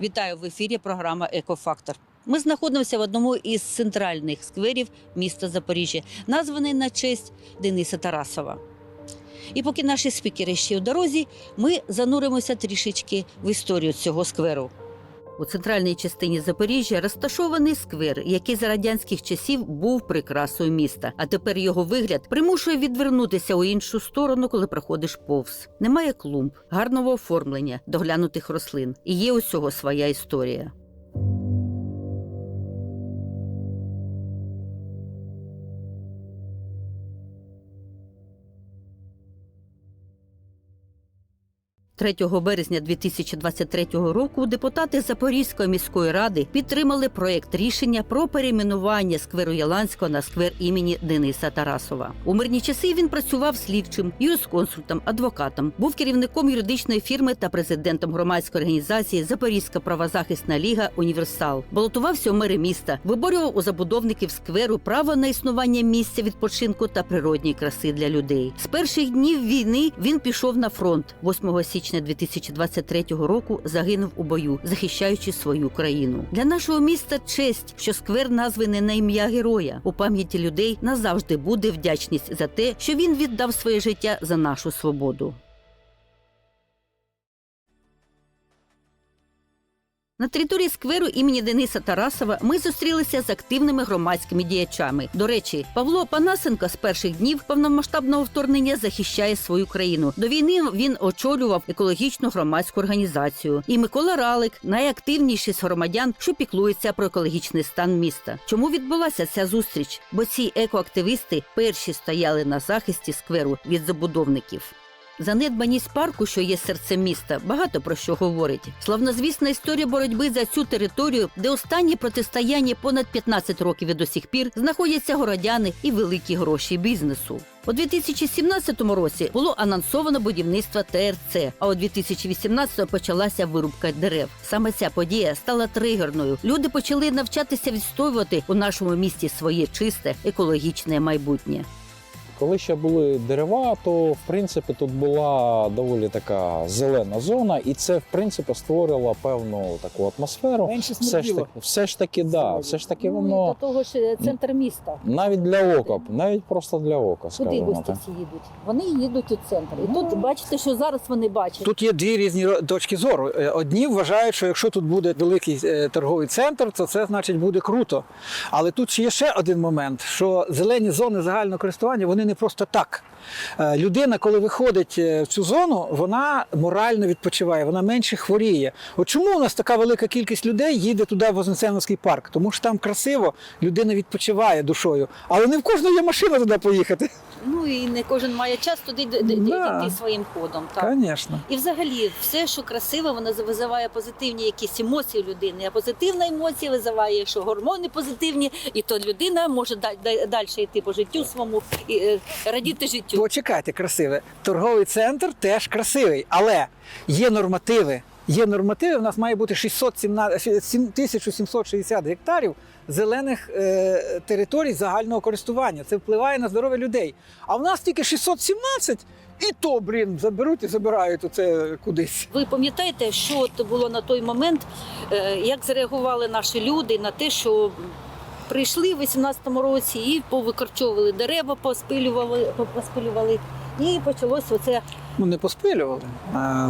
Вітаю в ефірі. Програма Екофактор. Ми знаходимося в одному із центральних скверів міста Запоріжжя, названий на честь Дениса Тарасова. І поки наші спікери ще у дорозі, ми зануримося трішечки в історію цього скверу. У центральній частині Запоріжжя розташований сквер, який за радянських часів був прикрасою міста. А тепер його вигляд примушує відвернутися у іншу сторону, коли проходиш повз. Немає клумб, гарного оформлення, доглянутих рослин. І є усього своя історія. – 3 березня 2023 року депутати Запорізької міської ради підтримали проєкт рішення про перейменування скверу Яланського на сквер імені Дениса Тарасова. У мирні часи він працював слідчим, юрисконсультом, адвокатом, був керівником юридичної фірми та президентом громадської організації Запорізька правозахисна ліга Універсал. Балотувався у мери міста, виборював у забудовників скверу право на існування місця відпочинку та природньої краси для людей. З перших днів війни він пішов на фронт 8 січня 2023 року. Загинув у бою, захищаючи свою країну. Для нашого міста честь, що сквер названий на ім'я героя. У пам'яті людей назавжди буде вдячність за те, що він віддав своє життя за нашу свободу. На території скверу імені Дениса Тарасова ми зустрілися з активними громадськими діячами. До речі, Павло Панасенко з перших днів повномасштабного вторгнення захищає свою країну. До війни він очолював екологічну громадську організацію. І Микола Ралик найактивніший з громадян, що піклується про екологічний стан міста. Чому відбулася ця зустріч? Бо ці екоактивісти перші стояли на захисті скверу від забудовників. Занедбаність парку, що є серцем міста, багато про що говорить. Славнозвісна історія боротьби за цю територію, де останні протистояння понад 15 років і до сих пір знаходяться городяни і великі гроші бізнесу. У 2017 році було анонсовано будівництво ТРЦ, а у 2018 почалася вирубка дерев. Саме ця подія стала тригерною. Люди почали навчатися відстоювати у нашому місті своє чисте екологічне майбутнє. Коли ще були дерева, то в принципі тут була доволі така зелена зона, і це в принципі створило певну таку атмосферу. Менше Все ж таки, все ж таки, да, все ж таки воно Ну, того ж центр міста. навіть для ока, навіть просто для ока, Куди скажімо гості так. всі їдуть? Вони їдуть у центр. І Ну. тут бачите, що зараз вони бачать. Тут є дві різні точки зору. Е, Одні вважають, що якщо тут буде великий е, торговий центр, то це значить буде круто. Але тут є ще один момент: що зелені зони загального користування вони не просто так. Е, Людина, коли виходить е, в цю зону, вона морально відпочиває, вона менше хворіє. От чому у нас така велика кількість людей їде туди в Вознесеновський парк? Тому що там красиво, людина відпочиває душою. Але не в кожного є машина туди поїхати. Ну і не кожен має час туди Да. йти своїм ходом. Так. Звісно. І взагалі, все, що красиве, воно визиває позитивні якісь емоції людини. А позитивна емоція визиває, що гормони позитивні, і то людина може далі йти по життю своєму і е, радіти життю. Почекайте, красиве. Торговий центр теж красивий, але є нормативи. Є нормативи. У нас має бути 617, 7760 гектарів зелених е, територій загального користування. Це впливає на здоров'я людей. А в нас тільки 617, і то, блін, заберуть і забирають оце кудись. Ви пам'ятаєте, що от було на той момент, е, як зреагували наші люди на те, що прийшли в 18-му році і повикорчовували дерева, поспилювали, поспилювали, і почалось оце Ну не поспилювали.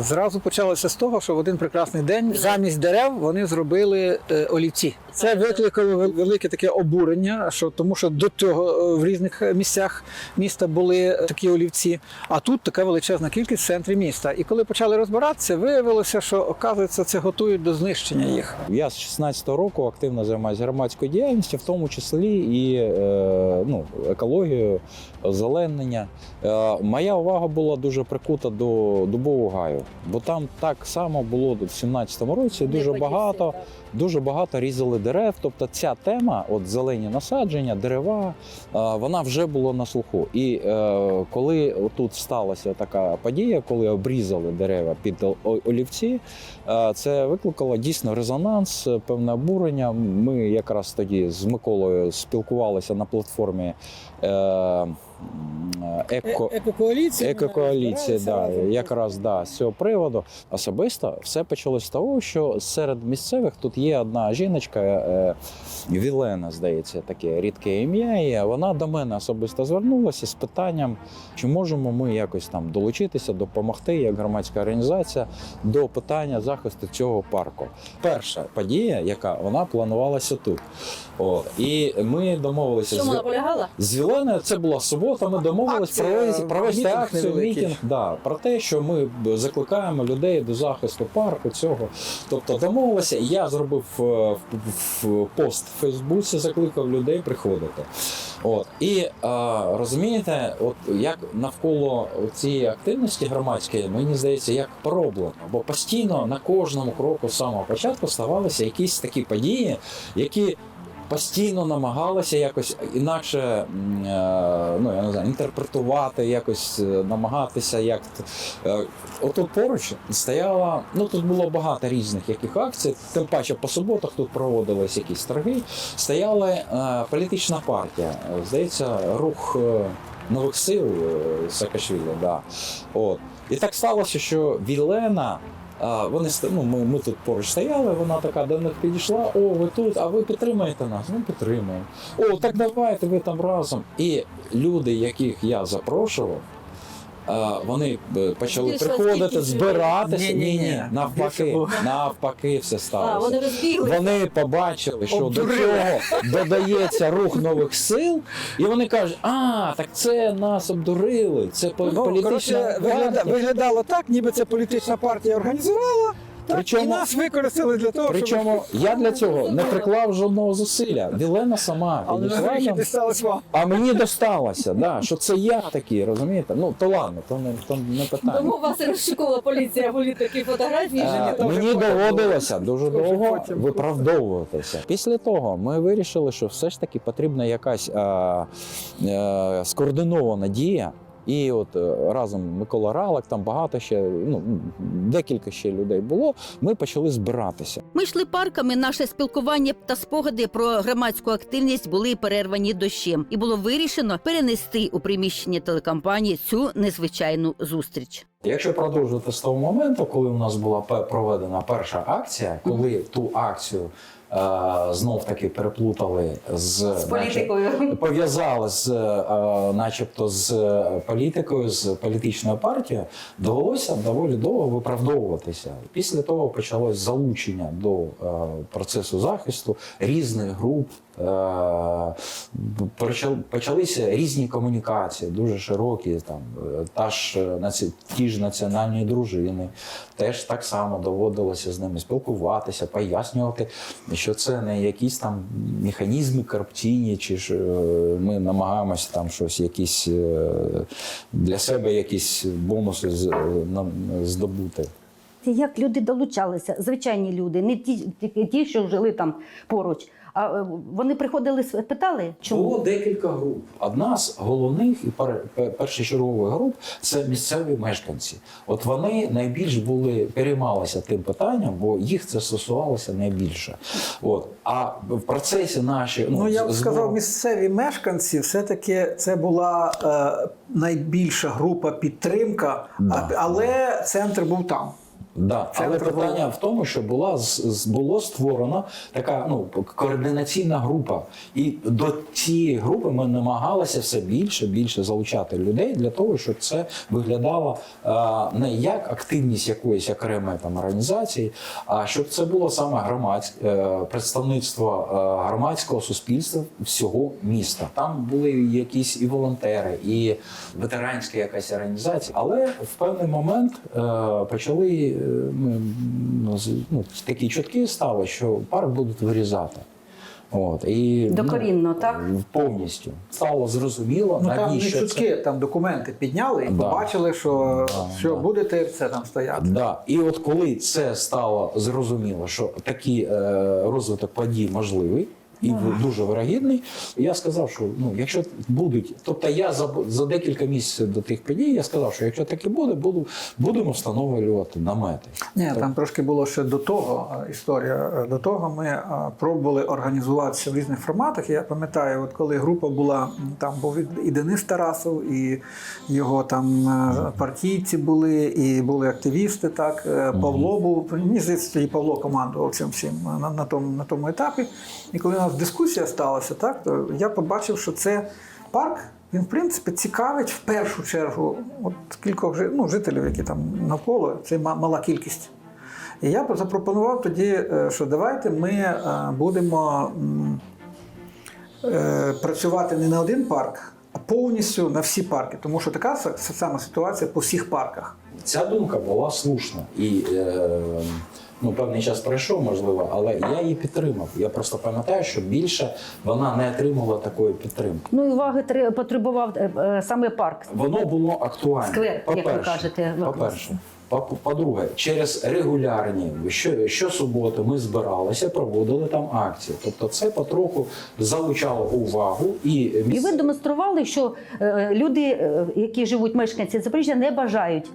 Зразу почалося з того, що в один прекрасний день замість дерев вони зробили е, олівці. Це викликало велике таке обурення, що тому що до цього е, в різних місцях міста були такі олівці, а тут така величезна кількість в центрі міста. І коли почали розбиратися, виявилося, що оказується, це готують до знищення їх. Я з 16-го року активно займаюся громадською діяльністю, в тому числі і е, ну, екологією, озеленення. Е, моя увага була дуже прикута до дубового гаю, бо там так само було в 17-му році. Дуже багато, дуже багато різали дерев. Тобто ця тема, от зелені насадження, дерева, е, вона вже була на слуху. І е, коли тут сталася така подія, коли обрізали дерева під олівці, Е, Це викликало дійсно резонанс, певне обурення. Ми якраз тоді з Миколою спілкувалися на платформі еко. Екокоаліція. Екокоаліції, да, якраз да, з цього приводу. Особисто все почалось з того, що серед місцевих тут є одна жіночка, е, Вілена, здається, таке рідке ім'я. І вона до мене особисто звернулася з питанням, чи можемо ми якось там долучитися, допомогти як громадська організація до питання захисту цього парку. Перша подія, яка вона планувалася тут. От. І ми домовилися Що з вона полягала? з Вілени це була субота. Ми домовились Акція, провести, провести акцію, мітинг да, про те, що ми закликаємо людей до захисту парку. Цього тобто домовилися. Я зробив е, в, в пост в Фейсбуці, закликав людей приходити. От і е, розумієте, от як навколо цієї активності громадської, мені здається, як пороблено, бо постійно на кожному кроку з самого початку ставалися якісь такі події, які постійно намагалися якось інакше е, ну, я не знаю, інтерпретувати, якось е, намагатися як. е, Отут поруч стояла, ну тут було багато різних яких акцій, тим паче по суботах тут проводились якісь торги. Стояла політична партія, здається, рух нових сил Саакашвілі, да. От. І так сталося, що Вілена. Вони ну, ми, ми тут поруч стояли, вона така до них підійшла. О, ви тут, а ви підтримаєте нас? Ну підтримуємо. О, так давайте ви там разом. І люди, яких я запрошував, вони е, почали приходити, збиратися. Ні, ні, навпаки, навпаки, все сталося. вони розбігли. Вони побачили, що до цього додається рух нових сил, і вони кажуть: а, так це нас обдурили, це Ну, політична вигляда, партія». виглядало так, ніби це політична партія організувала, Причому- і нас використали для того, Причому щоб... я для цього не приклав жодного зусилля. Вілена сама Але підійшла вам. а мені досталося, да, що це я такий, розумієте? Ну то ладно, то не, то не питання. Тому вас розшукувала поліція, були такі фотографії. Е, то Мені доводилося дуже довго виправдовуватися. Після того ми вирішили, що все ж таки потрібна якась е, е, скоординована дія. І от е, разом Микола Ралик, там багато ще, ну декілька ще людей було. Ми почали збиратися. Ми йшли парками. Наше спілкування та спогади про громадську активність були перервані дощем, і було вирішено перенести у приміщення телекомпанії цю незвичайну зустріч. Якщо продовжувати з того моменту, коли у нас була проведена перша акція, коли ту акцію знов таки переплутали з, наче- пов'язали з, е, начебто, з е, політикою, з політичною партією, довелося доволі довго виправдовуватися. Після того почалось залучення до е, процесу захисту різних груп. Е, почал- Почалися різні комунікації, дуже широкі. Там е, та ж е, наці- ті ж національні дружини, теж так само доводилося з ними спілкуватися, пояснювати, що це не якісь там механізми корупційні, чи ж ми намагаємося там щось, якісь для себе якісь бонуси з- нам здобути. Як люди долучалися, звичайні люди, не ті, тільки ті, що жили там поруч. А е, вони приходили, питали, чому? Було декілька груп. Одна з головних і пер- пер- першочергових груп це місцеві мешканці. От вони найбільш були переймалися тим питанням, бо їх це стосувалося найбільше. От а в процесі наші Ну, я б сказав, збору- місцеві мешканці все-таки це була е, найбільша група підтримка, Да. а- але центр був там. Да, але Центр питання в тому, що була було створена така ну координаційна група, і до цієї групи ми намагалися все більше більше залучати людей для того, щоб це виглядало е, не як активність якоїсь окремої там організації, а щоб це було саме громадське представництво е, громадського суспільства всього міста. Там були якісь і волонтери, і ветеранська якась організація. Але в певний момент е, почали ми, ну, ну, такі чутки стали, що парк будуть вирізати. От, і, Докорінно, так? Повністю. Стало зрозуміло, Ну там не чутки, там документи підняли і Да. побачили, що, Да, що да. буде ТРЦ там стояти. Да. І от коли це стало зрозуміло, що такий е, розвиток подій можливий, і дуже вирогідний. Я сказав, що ну, якщо будуть, тобто я за, за декілька місяців до тих подій, я сказав, що якщо таке буде, буду, будемо встановлювати намети. Ні, там трошки було ще до того е, історія. Е, До того ми е, пробували організуватися в різних форматах. Я пам'ятаю, от коли група була, там був і- і Денис Тарасов, і його там партійці були, і були активісти. Так, Павло був. Мені здається, тоді Павло командував цим всім на, на, тому, на тому етапі. І коли нас дискусія сталася, так, то я побачив, що це парк. Він, в принципі, цікавить в першу чергу от кількох ну, жителів, які там навколо, це мала кількість. І я запропонував тоді, е, що давайте ми е, будемо е, працювати не на один парк, повністю на всі парки. Тому що така сама ситуація по всіх парках. Ця думка була слушна. І е, ну, певний час пройшов, можливо, але я її підтримав. Я просто пам'ятаю, що більше вона не отримувала такої підтримки. Ну і уваги три потребував е, е, саме парк. Воно було актуальне. Сквер, як ви кажете, По-перше. кажете, ви По- По-друге, через регулярні що, щосуботи ми збиралися, проводили там акції. Тобто це потроху залучало увагу і І ви демонстрували, що е, люди, е, які живуть мешканці Запоріжжя, не бажають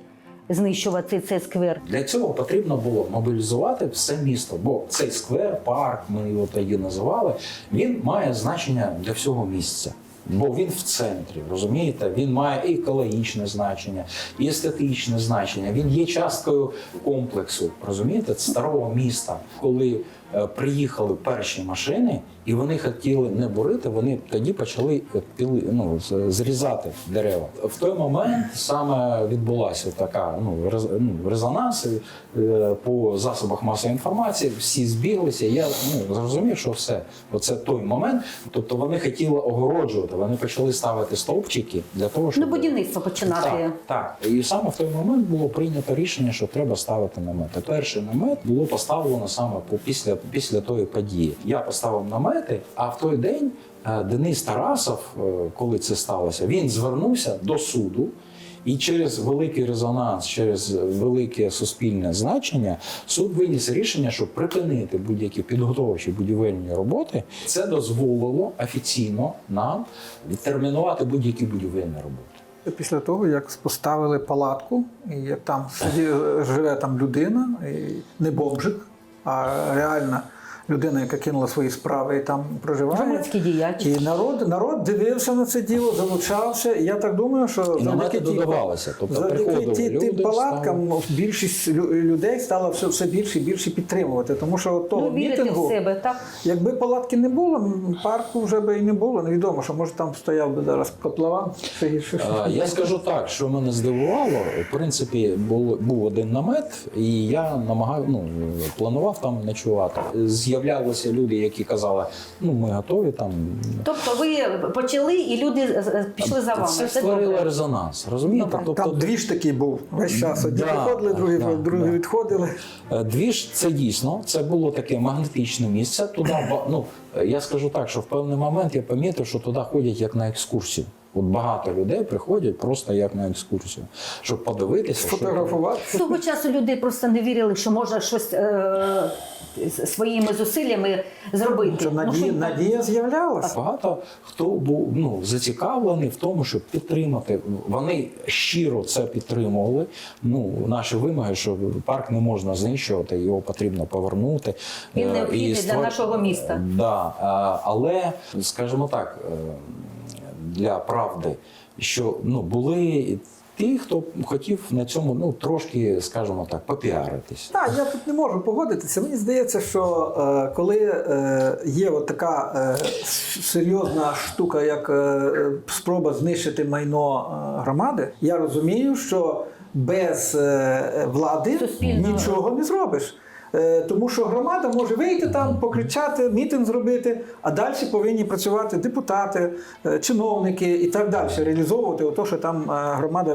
знищувати цей сквер. Для цього потрібно було мобілізувати все місто, бо цей сквер, парк, ми його тоді називали, він має значення для всього місця. Бо він в центрі, розумієте? Він має і екологічне значення, і естетичне значення. Він є часткою комплексу, розумієте, старого міста. Коли приїхали перші машини, і вони хотіли не бурити, вони тоді почали е, піли, ну, зрізати дерева. В той момент саме відбулася така ну, ну, резонанс е, по засобах масової інформації. Всі збіглися. Я ну, зрозумів, що все. Оце той момент. Тобто вони хотіли огороджувати, вони почали ставити стовпчики для того, щоб Ну, будівництво починати. так, так. І саме в той момент було прийнято рішення, що треба ставити намети. Перший намет було поставлено саме по- після, після тої події. Я поставив намети, а в той день е, Денис Тарасов, е, коли це сталося, він звернувся до суду. І через великий резонанс, через велике суспільне значення, суд виніс рішення, щоб припинити будь-які підготовчі будівельні роботи. Це дозволило офіційно нам відтермінувати будь-які будівельні роботи. Після того, як поставили палатку, і як там сиді, живе там людина, і не бомжик, а реальна людина, яка кинула свої справи і там проживає. Громадський діяч. І народ, народ дивився на це діло, залучався. І я так думаю, що І завдяки ті- Тобто завдяки ті, люди, тим палаткам ставили. більшість лю- людей стало все, все більше і більше підтримувати. Тому що от того Ну, мітингу, в себе, так? якби палатки не було, парку вже би і не було. Невідомо, що може там стояв би зараз котлован. Е, Я скажу так, що мене здивувало. В принципі, був, був один намет, і я намагав, ну, планував там ночувати. З'являлися люди, які казали, ну ми готові там. Тобто ви почали і люди пішли за вами. Це Це створило резонанс. Розумієте? Добре. Тобто, Там дві ж таки був весь час. Одні Да, приходили, другі, да, другі да. відходили. Е, Двіж це дійсно це було таке магнетичне місце. Туди ну я скажу так, що в певний момент я помітив, що туди ходять як на екскурсію. От багато людей приходять просто як на екскурсію, щоб подивитися. Сфотографувати. Того часу люди просто не вірили, що можна щось е, своїми зусиллями зробити. Це Ну, надія, що- надія з'являлася. Багато хто був ну зацікавлений в тому, щоб підтримати. Вони щиро це підтримували. Ну наші вимоги, що парк не можна знищувати, його потрібно повернути. Він Е, необхідний і для нашого міста. Да, е, але скажімо так, е, для правди, що ну були. Ті, хто хотів на цьому ну трошки, скажімо так, попіаритись. Так, я тут не можу погодитися. Мені здається, що е, коли е, є от така е, серйозна штука, як е, спроба знищити майно е, громади, я розумію, що без е, влади Суспільно. нічого не зробиш. Е, Тому що громада може вийти там, покричати, мітинг зробити, а далі повинні працювати депутати, е, чиновники і так далі, реалізовувати те, що там е, громада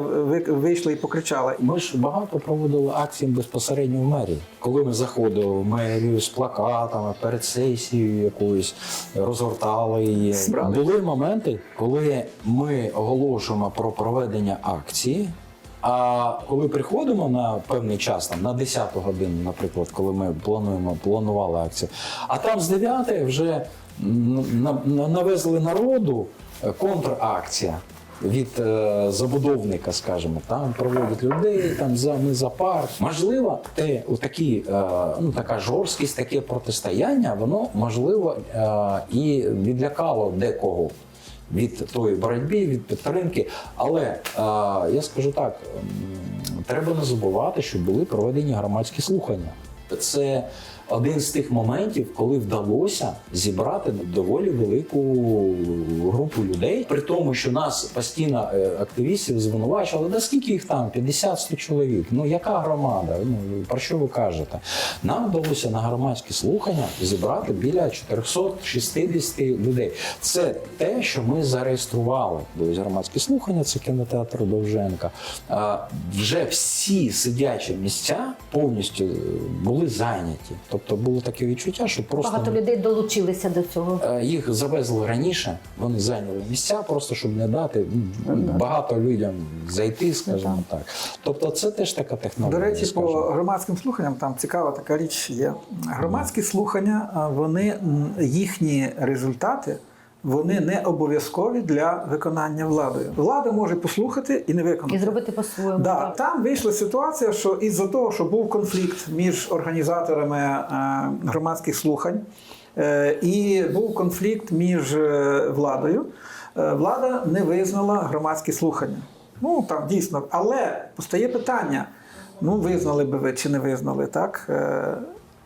вийшла і покричала. Ми ж багато проводили акцій безпосередньо в мерії. Коли ми заходили в мерію з плакатами перед сесією якоюсь, розгортали її. Збрали. Були моменти, коли ми оголошуємо про проведення акції. А коли приходимо на певний час, там на 10 годину, наприклад, коли ми плануємо планували акцію, а там з 9 вже на- на- навезли народу е, контракція. Від е, забудовника, скажімо, там проводять людей, там за ми за парк. Можливо, те такі, е, ну така жорсткість, таке протистояння, воно можливо е, і відлякало декого від тої боротьби, від підтримки. Але е, я скажу так: треба не забувати, що були проведені громадські слухання. Це один з тих моментів, коли вдалося зібрати доволі велику групу людей, при тому, що нас постійно е, активістів звинувачували, да скільки їх там? 50-100 чоловік. Ну яка громада? Ну про що ви кажете? Нам вдалося на громадські слухання зібрати біля 460 людей. Це те, що ми зареєстрували. Тобто громадські слухання, це кінотеатр Довженка. А, Вже всі сидячі місця повністю е, були зайняті. Тобто було таке відчуття, що просто Багато людей долучилися до цього. Е, Їх завезли раніше, вони зайняли місця, просто щоб не дати багато людям зайти, скажімо так. Тобто, це теж така технологія. До речі, по громадським слуханням там цікава така річ є. Громадські слухання, а, вони їхні результати. Вони не обов'язкові для виконання владою. Влада може послухати і не виконати. І зробити по-своєму. Да, так. там вийшла ситуація, що із-за того, що був конфлікт між організаторами е, громадських слухань, е, і був конфлікт між е, владою, влада не визнала громадські слухання. Ну там дійсно, але постає питання: ну визнали би ви чи не визнали, так?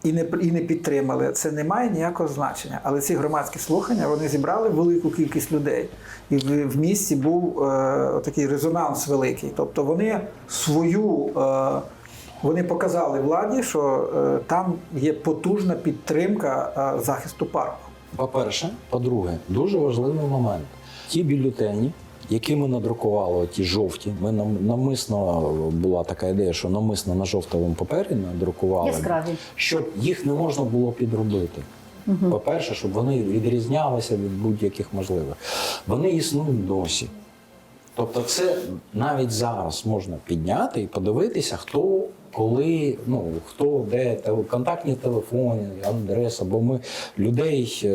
І не, і не підтримали. Це не має ніякого значення. Але ці громадські слухання вони зібрали велику кількість людей. І в, в місті був е, такий резонанс великий. Тобто вони свою. Е, вони показали владі, що е, там є потужна підтримка е, захисту парку. По-перше, по-друге, дуже важливий момент. Ті бюлетені, які ми надрукували, ті жовті, ми намисно була така ідея, що намисно на жовтовому папері надрукували, Яскраві. щоб їх не можна було підробити. По-перше, щоб вони відрізнялися від будь-яких можливих. Вони існують досі. Тобто, це навіть зараз можна підняти і подивитися, хто коли, ну хто де контактні телефони, адреса, бо ми людей е,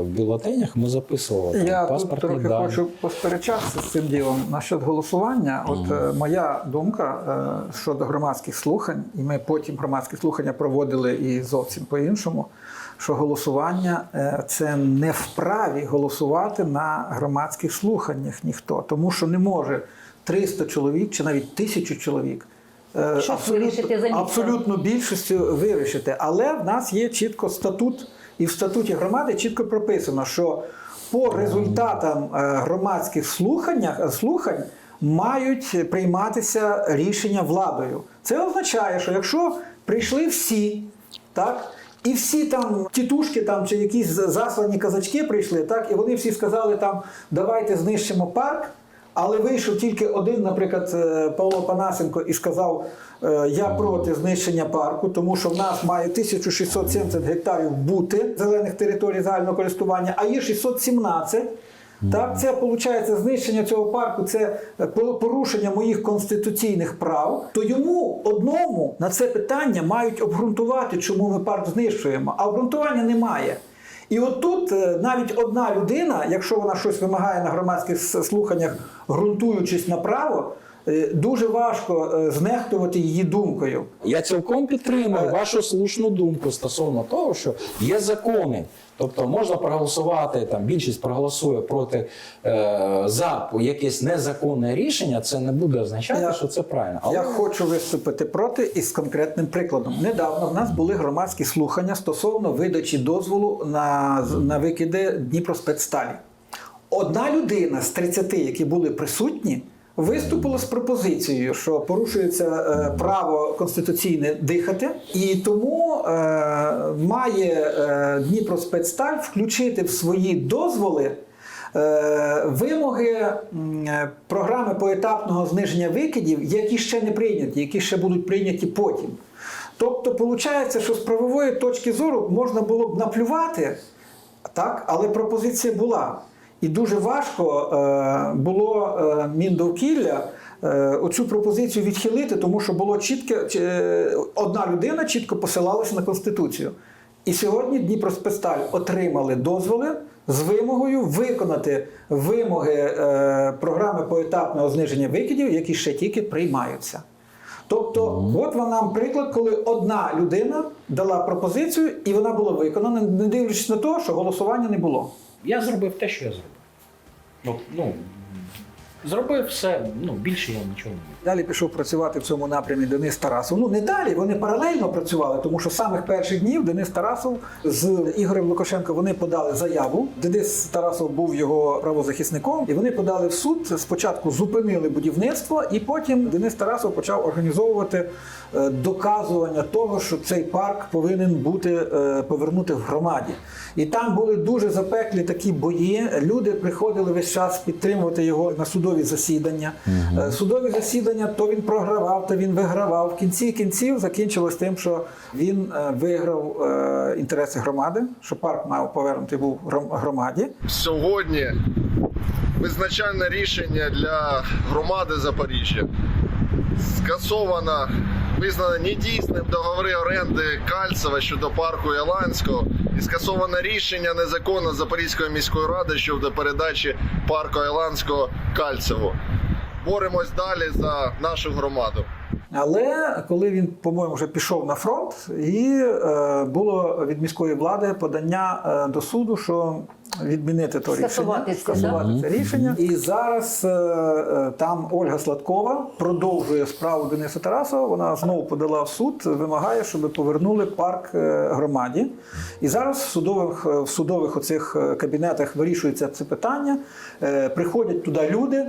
в бюлетенях ми записували там, Я тут трохи дані. хочу посперечатися з цим ділом насчет голосування. От е, моя думка е, щодо громадських слухань, і ми потім громадські слухання проводили і зовсім по-іншому. Що голосування це не вправі голосувати на громадських слуханнях ніхто, тому що не може 300 чоловік чи навіть тисячу чоловік. Е, Щось вирішити за місто. абсолютно більшістю вирішити. Але в нас є чітко статут, і в статуті громади чітко прописано, що по результатам е, громадських слуханнях, слухань мають прийматися рішення владою. Це означає, що якщо прийшли всі, так. І всі там тітушки там чи якісь заслані казачки прийшли, так, і вони всі сказали там давайте знищимо парк. Але вийшов тільки один, наприклад, е, Павло Панасенко і сказав: е, Я проти знищення парку, тому що в нас має 1670 гектарів бути зелених територій загального користування, а є 617. Так, це виходить знищення цього парку, це е, порушення моїх конституційних прав. То йому одному на це питання мають обґрунтувати, чому ми парк знищуємо. А обґрунтування немає. І отут е, навіть одна людина, якщо вона щось вимагає на громадських слуханнях, ґрунтуючись на право, е, дуже важко е, знехтувати її думкою. Я цілком підтримую вашу слушну думку стосовно того, що є закони. Тобто можна проголосувати, там більшість проголосує проти е, за якесь незаконне рішення, це не буде означати, Я- що це правильно. Але Я хочу виступити проти із конкретним прикладом. Недавно в нас були громадські слухання стосовно видачі дозволу на, на викиди Дніпроспецсталі. Одна людина з 30, які були присутні, виступила з пропозицією, що порушується е, право конституційне дихати, і тому е, має е, Дніпроспецсталь включити в свої дозволи вимоги програми поетапного зниження викидів, які ще не прийняті, які ще будуть прийняті потім. Тобто, виходить, що з правової точки зору можна було б наплювати, так, але пропозиція була. І дуже важко е, було е, Міндовкілля е, оцю пропозицію відхилити, тому що було чітке, е, одна людина чітко посилалася на Конституцію. І сьогодні Дніпроспецсталь отримали дозволи з вимогою виконати вимоги е, програми поетапного зниження викидів, які ще тільки приймаються. Тобто, от вам нам приклад, коли одна людина дала пропозицію, і вона була виконана, не дивлячись на те, що голосування не було. Я зробив те, що я зробив. От, ну, зробив все, ну, більше я нічого не. Далі пішов працювати в цьому напрямі Денис Тарасов. Ну не далі, вони паралельно працювали, тому що самих перших днів Денис Тарасов з Ігорем Лукашенко вони подали заяву. Денис Тарасов був його правозахисником, і вони подали в суд. Спочатку зупинили будівництво, і потім Денис Тарасов почав організовувати доказування того, що цей парк повинен бути е, повернути в громаді. І там були дуже запеклі такі бої. Люди приходили весь час підтримувати його на судові засідання. Е, Судові засідання то він програвав, то він вигравав. В кінці кінців закінчилось тим, що він е, виграв е, інтереси громади, що парк мав повернути був громаді. сьогодні визначальне рішення для громади Запоріжжя. Скасовано, визнано недійсним договори оренди Кальцева щодо парку Яланського і скасовано рішення незаконно Запорізької міської ради щодо передачі парку Яланського Кальцеву. Боремось далі за нашу громаду. Але коли він, по-моєму, вже пішов на фронт, і е, було від міської влади подання е, до суду, що відмінити то рішення, скасувати це рішення. І зараз е, там Ольга Сладкова продовжує справу Дениса Тарасова. Вона знову подала в суд, вимагає, щоб повернули парк громаді. І зараз в судових в судових оцих кабінетах вирішується це питання. Е, Приходять туди люди.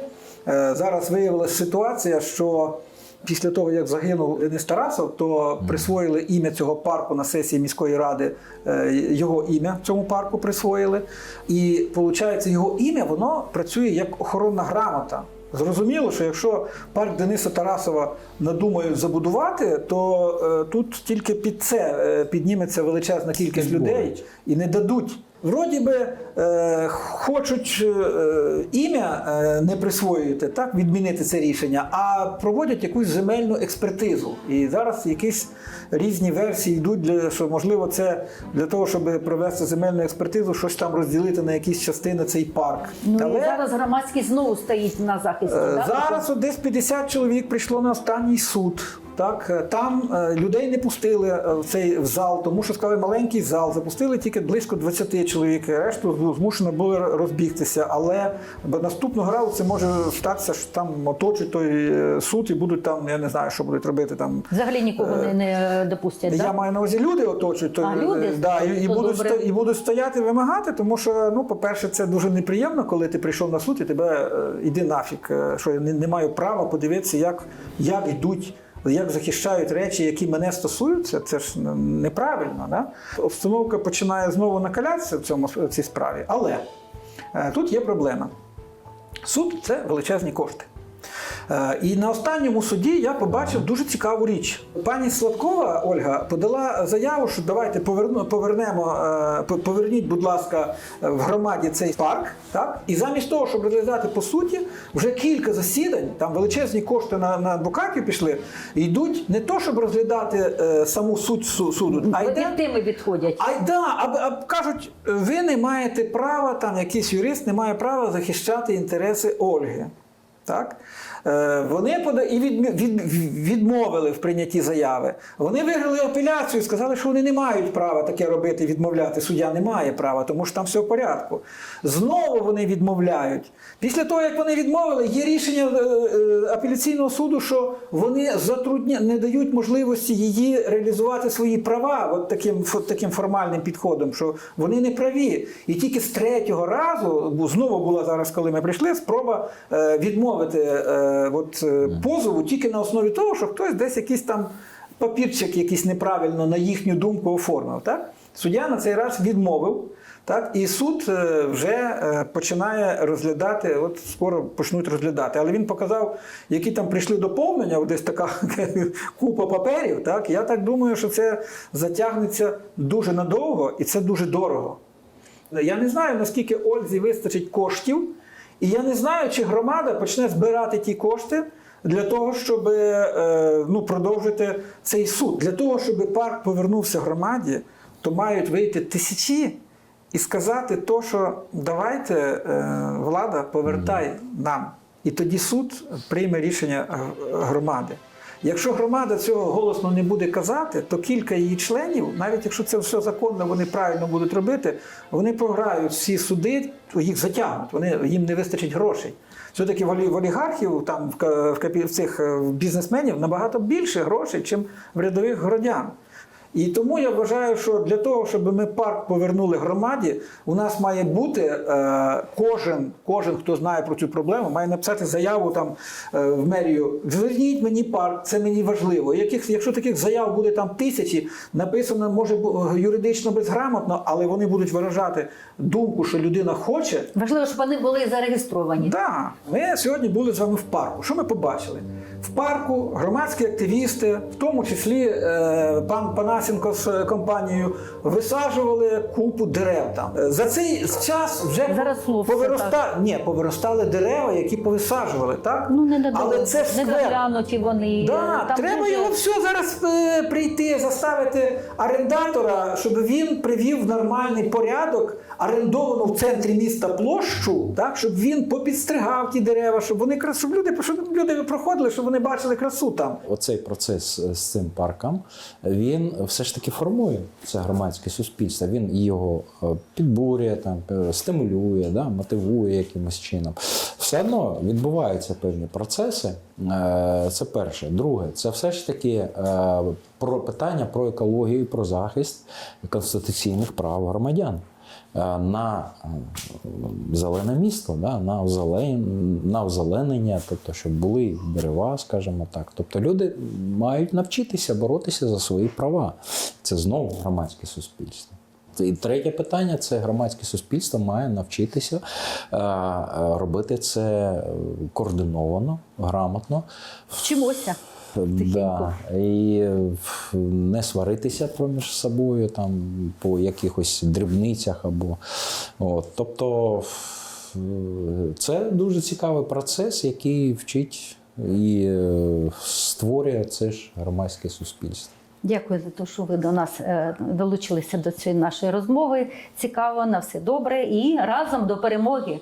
Е, Зараз виявилася ситуація, що Після того, як загинув Денис Тарасов, то присвоїли ім'я цього парку на сесії міської ради. е, Його ім'я цьому парку присвоїли. І виходить, його ім'я воно працює як охоронна грамота. Зрозуміло, що якщо парк Дениса Тарасова надумають забудувати, то е, тут тільки під це е, підніметься величезна кількість людей і не дадуть. Вроді би е, хочуть е, ім'я е, не присвоювати, так, відмінити це рішення, а проводять якусь земельну експертизу. І зараз якісь різні версії йдуть, для, що можливо це для того, щоб провести земельну експертизу, щось там розділити на якісь частини цей парк. Ну Але- і зараз громадськість знову стоїть на захисті. Е? Зараз от десь 50 чоловік прийшло на останній суд. Так, там е, людей не пустили е, в цей в зал, тому що сказали маленький зал. Запустили тільки близько 20 чоловік. Решту змушено було розбігтися. Але наступного разу це може статися, що там оточать той е, суд і будуть там, я не знаю, що будуть робити там. Взагалі нікого не, не допустять. Я да? маю на увазі люди оточують, то, А, люди? да, і, і, То будуть, добре. і будуть стояти вимагати, тому що, ну, по-перше, це дуже неприємно, коли ти прийшов на суд і тебе іди нафіг, е, що я не, не маю права подивитися, як, як йдуть. Як захищають речі, які мене стосуються, це ж неправильно. Да? Обстановка починає знову накалятися в цьому в цій справі. Але е, тут є проблема. Суд це величезні кошти. Е, І на останньому суді я побачив дуже цікаву річ. Пані Сладкова Ольга подала заяву, що давайте поверну, повернемо, е, поверніть, будь ласка, в громаді цей парк. Так? І замість того, щоб розглядати по суті, вже кілька засідань, там величезні кошти на, на адвокатів пішли, йдуть не то, щоб розглядати е, саму суть суду, а йде тими відходять. а да, а, а кажуть, ви не маєте права, там якийсь юрист не має права захищати інтереси Ольги. Так? Е, вони і відмовили в прийнятті заяви. Вони виграли апеляцію, сказали, що вони не мають права таке робити, відмовляти. Суддя не має права, тому що там все в порядку. Знову вони відмовляють. Після того, як вони відмовили, є рішення е, е, апеляційного суду, що вони затрудня... не дають можливості її реалізувати свої права от таким, фо- таким формальним підходом, що вони не праві. І тільки з третього разу, знову була зараз, коли ми прийшли, спроба відмовити от, е, позову тільки на основі того, що хтось десь якийсь там папірчик якийсь неправильно на їхню думку оформив. Так? Суддя на цей раз відмовив. Так, і суд е, вже е, починає розглядати, от скоро почнуть розглядати. Але він показав, які там прийшли доповнення, от десь така купа паперів. Так, я так думаю, що це затягнеться дуже надовго і це дуже дорого. Я не знаю, наскільки Ользі вистачить коштів, і я не знаю, чи громада почне збирати ті кошти для того, щоб е, ну, продовжити цей суд. Для того, щоб парк повернувся громаді, то мають вийти тисячі і сказати то, що давайте е, влада повертай нам. І тоді суд прийме рішення громади. Якщо громада цього голосно не буде казати, то кілька її членів, навіть якщо це все законно, вони правильно будуть робити, вони програють всі суди, їх затягнуть, вони, їм не вистачить грошей. Все-таки в олігархів, там в, цих е, бізнесменів набагато більше грошей, ніж в рядових городян. І тому я вважаю, що для того, щоб ми парк повернули громаді, у нас має бути е, кожен, кожен, хто знає про цю проблему, має написати заяву там е, в мерію. Зверніть мені парк, це мені важливо. Яких, якщо таких заяв буде там тисячі, написано може юридично безграмотно, але вони будуть виражати думку, що людина хоче. Важливо, щоб вони були зареєстровані. Так, ми сьогодні були з вами в парку. Що ми побачили? В парку громадські активісти, в тому числі е, пан Панасенко з е, компанією, висаджували купу дерев там. Е, За цей час вже Зараз слово все. Ні, повиростали дерева, які повисаджували, так? Ну не надо, Але це не доглянуті вони. Да, Там треба дуже- його все зараз прийти, заставити орендатора, щоб він привів в нормальний порядок орендовану в центрі міста площу, так, щоб він попідстригав ті дерева, щоб вони щоб люди, щоб люди проходили, щоб вони бачили красу там. Оцей процес з цим парком він все ж таки формує це громадське суспільство. Він його е, підбурює, там е, стимулює, да, мотивує якимось чином. Все одно відбуваються певні процеси. Е, Це перше. Друге, це все ж таки е, про питання про екологію, про захист конституційних прав громадян. Е, На е, зелене місто, да, на, озелен... на озеленення, тобто, щоб були дерева, скажімо так. Тобто люди мають навчитися боротися за свої права. Це знову громадське суспільство. І третє питання це громадське суспільство має навчитися е, робити це координовано, грамотно. Вчимося. Да. І не сваритися проміж собою там, по якихось дрібницях або. От. Тобто це дуже цікавий процес, який вчить і створює це ж громадське суспільство. Дякую за те, що ви до нас е, долучилися до цієї нашої розмови. Цікаво, на все добре і разом до перемоги.